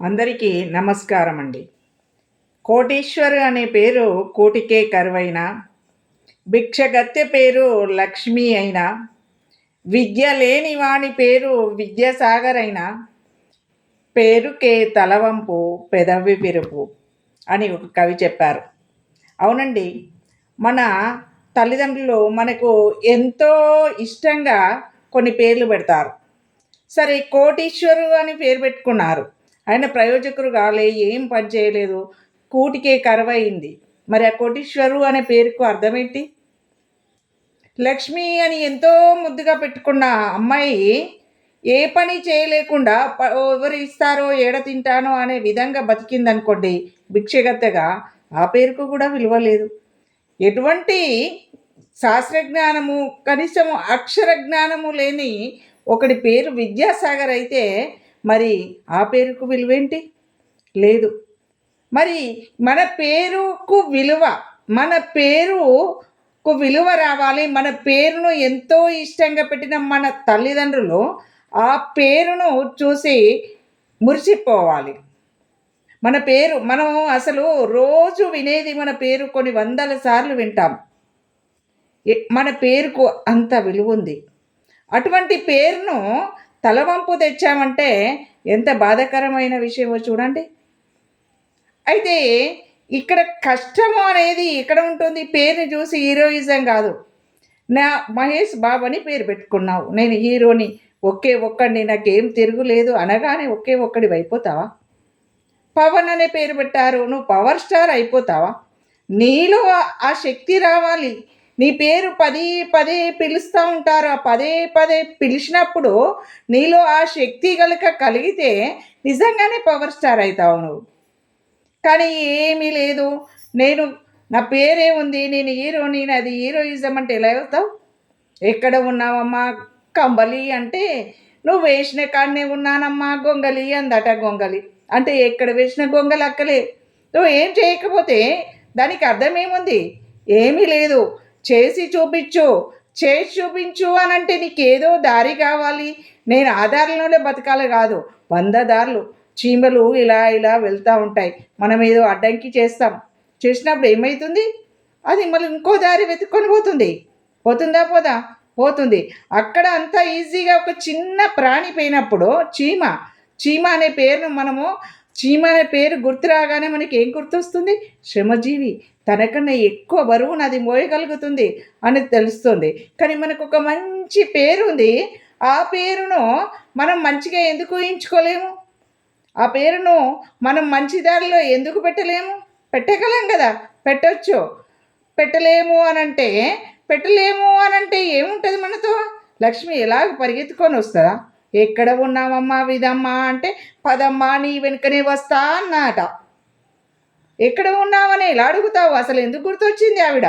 అందరికీ నమస్కారం అండి కోటీశ్వర్ అనే పేరు కోటికే కరువైన భిక్షగత్తె పేరు లక్ష్మి అయినా విద్య లేని వాణి పేరు విద్యాసాగర్ అయినా పేరుకే తలవంపు పెదవి విరుపు అని ఒక కవి చెప్పారు. అవునండి మన తల్లిదండ్రులు మనకు ఎంతో ఇష్టంగా కొన్ని పేర్లు పెడతారు. సరే కోటీశ్వరు అని పేరు పెట్టుకున్నారు. ఆయన ప్రయోజకుడు కాలే ఏం పని చేయలేదు. కూటికే కరువైంది. మరి ఆ కోటీశ్వరు అనే పేరుకు అర్థమేంటి? లక్ష్మి అని ఎంతో ముద్దుగా పెట్టుకున్న అమ్మాయి ఏ పని చేయలేకుండా ప- ఎవరు ఇస్తారో ఏడ తింటానో అనే విధంగా బతికిందనుకోండి భిక్షగత్తగా ఆ పేరుకు కూడా విలువ లేదు. ఎటువంటి శాస్త్రజ్ఞానము కనీసం అక్షర జ్ఞానము లేని ఒకటి పేరు విద్యాసాగర్ అయితే మరి ఆ పేరుకు విలువేంటి? లేదు. మరి మన పేరుకు విలువ మన పేరుకు విలువ రావాలి మన పేరును ఎంతో ఇష్టంగా పెట్టిన మన తల్లిదండ్రులు ఆ పేరును చూసి మురిసిపోవాలి. మన పేరు మనం అసలు రోజు వినేది మన పేరు కొన్ని వందల సార్లు వింటాం. మన పేరుకు అంత విలువ ఉంది. అటువంటి పేరును తలవంపు తెచ్చామంటే ఎంత బాధాకరమైన విషయమో చూడండి. అయితే ఇక్కడ కష్టము అనేది ఇక్కడ ఉంటుంది పేరుని చూసి హీరోయిజం కాదు. నా మహేష్ బాబు అని పేరు పెట్టుకున్నావు నేను హీరోని ఒకే ఒక్కడిని నాకేం తిరుగులేదు అనగానే ఒకే ఒక్కడి అయిపోతావా? పవన్ అనే పేరు పెట్టారు నువ్వు పవర్ స్టార్ అయిపోతావా? నీలో ఆ శక్తి రావాలి నీ పేరు పదే పదే పిలుస్తూ ఉంటారు. ఆ పదే పదే పిలిచినప్పుడు నీలో ఆ శక్తి గలక కలిగితే నిజంగానే పవర్ స్టార్ అవుతావు నువ్వు. కానీ ఏమీ లేదు. నేను నా పేరే ఉంది. నేను హీరోని అది హీరోయిజం అంటే ఎలా అవుతావు? ఎక్కడ ఉన్నావమ్మా? కంబలి అంటే నువ్వు వేసిన కాడనే ఉన్నానమ్మా. గొంగలి అందట గొంగలి. అంటే ఎక్కడ వేసిన గొంగలి అక్కలే. నువ్వు ఏం చేయకపోతే దానికి అర్థం ఏముంది? ఏమీ లేదు. చేసి చూపించు చేసి చూపించు అని అంటే నీకేదో దారి కావాలి. నేను ఆ దారిలోనే బతకాలి కాదు. వంద దారులు చీమలు ఇలా ఇలా వెళ్తూ ఉంటాయి. మనం ఏదో అడ్డంకి చేస్తాం. చేసినప్పుడు ఏమవుతుంది అది మళ్ళీ ఇంకో దారి వెతుక్కొని పోతుంది. పోతుందా? పోదా? పోతుంది. అక్కడ అంత ఈజీగా ఒక చిన్న ప్రాణి పోయినప్పుడు చీమ చీమ అనే పేరును మనము చీమ అనే పేరు గుర్తు రాగానే మనకి ఏం గుర్తొస్తుంది? శ్రమజీవి. తనకన్నా ఎక్కువ బరువును అది మోయగలుగుతుంది అని తెలుస్తుంది. కానీ మనకు ఒక మంచి పేరు ఉంది ఆ పేరును మనం మంచిగా ఎందుకు ఊహించుకోలేము? ఆ పేరును మనం మంచి దారిలో ఎందుకు పెట్టలేము? పెట్టగలం కదా? పెట్టొచ్చు. పెట్టలేము అని అంటే పెట్టలేము అని అంటే ఏముంటుంది మనతో? లక్ష్మి ఎలాగ పరిగెత్తుకొని వస్తుందా? ఎక్కడ ఉన్నావమ్మా విధమ్మా అంటే పదమ్మా నీ వెనుకనే వస్తా అన్నట. ఎక్కడ ఉన్నావని? ఇలా అడుగుతావు అసలు ఎందుకు గుర్తొచ్చింది ఆవిడ?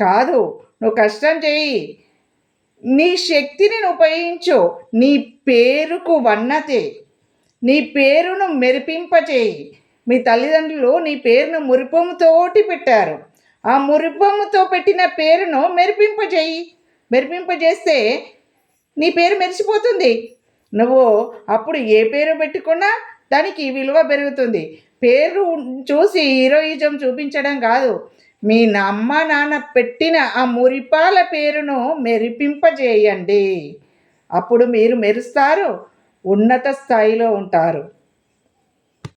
కాదు నువ్వు కష్టం చెయ్యి. నీ శక్తిని నువ్వు ఉపయోగించు. నీ పేరుకు వన్నతే. నీ పేరును మెరిపింపచేయి. మీ తల్లిదండ్రులు నీ పేరును మురిపముతోటి పెట్టారు. ఆ మురిపముతో పెట్టిన పేరును మెరిపింపజేయి మెరిపింపజేస్తే నీ పేరు మెరిసిపోతుంది. నువ్వు అప్పుడు ఏ పేరు పెట్టుకున్నా దానికి విలువ పెరుగుతుంది. పేరు చూసి హీరోయిజం చూపించడం కాదు. మీ అమ్మ నాన్న పెట్టిన ఆ మురిపాల పేరును మెరిపింపజేయండి. అప్పుడు మీరు మెరుస్తారు. ఉన్నత స్థాయిలో ఉంటారు.